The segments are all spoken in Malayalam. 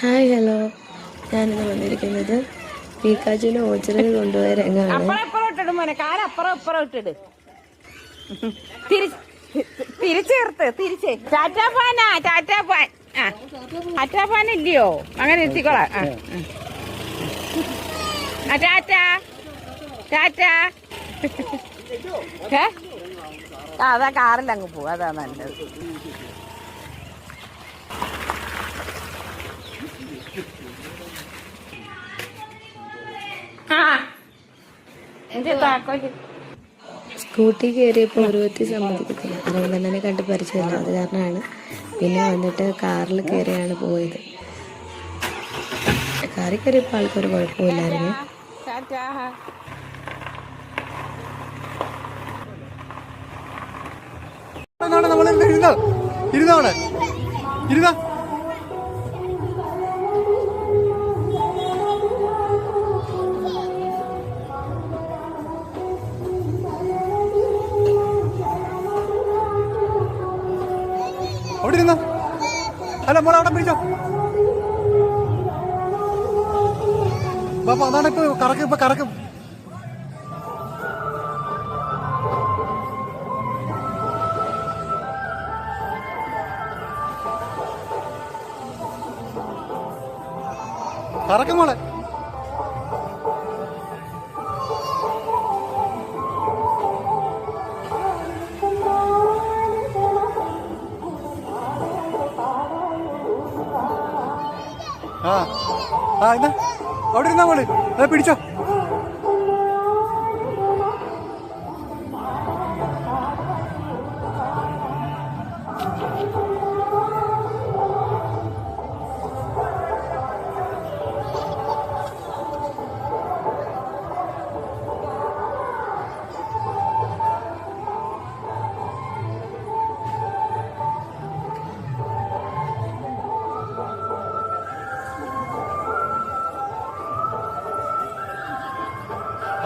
Hi hello. ഞാനിന്ന് വന്നിരിക്കുന്നത് പീക്കാജിനെ ഓച്ചറിൽ കൊണ്ടുപോയ രംഗമാണ്. തിരിച്ചേർത്ത് തിരിച്ച്. ടാറ്റാ പാനാ ടാറ്റാ പാൻ ആ ടാറ്റാ പാൻ ഇല്ലയോ? അങ്ങനെ എത്തിക്കോളാം. ആ. ടാറ്റാ? അതാ കാറിൽ അങ്ങ് പോവും. അതാ നല്ലത്. സ്കൂട്ടി കയറിയപ്പോൾ ഒരു വ്യക്തി അതുകൊണ്ട് തന്നെ കണ്ട് പരിചയമില്ല. അത് കാരണമാണ് പിന്നെ വന്നിട്ട് കാറിൽ കയറിയാണ് പോയത്. കാറിൽ കയറിയപ്പോൾ ആൾക്കൊരു കുഴപ്പമില്ലായിരുന്നു. ഇരുന്നാണ് ഇരുന്നാണ് ഇരുന്ന? അവിടെ ഇരുന്ന? അല്ല മോളെ അവിടെ പിടിച്ചോ. ബാപ്പ അതാണ് ഇപ്പൊ കറക്കും ഇപ്പൊ കറക്കും. കറക്കും മോളെ. ആ ആ എന്നാ അവിടെ ഇരുന്നാ മോൾ. പിടിച്ചോ.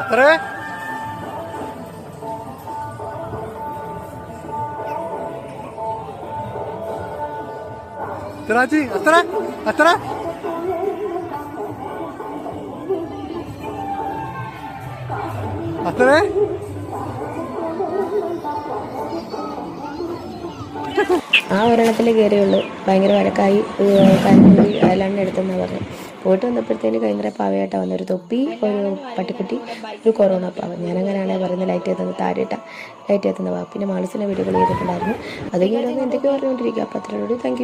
അത്രേ? അത്രാച്ചി അത്ര? അത്ര? അത്രേ? ആ ഒരെണ്ണത്തിൽ കയറിയുള്ളൂ ഭയങ്കര വഴക്കായി. കരഞ്ഞുപോയി അയലാണ്ട് എടുത്തെന്നാണ് പറഞ്ഞു. പോയിട്ട് വന്നപ്പോഴത്തേന് ഭയങ്കര പാവയായിട്ടാണ് വന്ന ഒരു തൊപ്പി ഒരു പട്ടിക്കുട്ടി ഒരു കൊറോണ പാവ ഞാനങ്ങനെയാണെങ്കിൽ പറയുന്നത് ലൈറ്റ് എത്തുന്നത് താഴെയിട്ട ലൈറ്റ് എത്തുന്ന പാവ പിന്നെ മാളിസിനെ വീഡിയോകൾ ചെയ്തിട്ടുണ്ടായിരുന്നു. അത് കഴിഞ്ഞ് എന്തൊക്കെയോ പറഞ്ഞുകൊണ്ടിരിക്കുക അപ്പോൾ അത്രയോട് താങ്ക്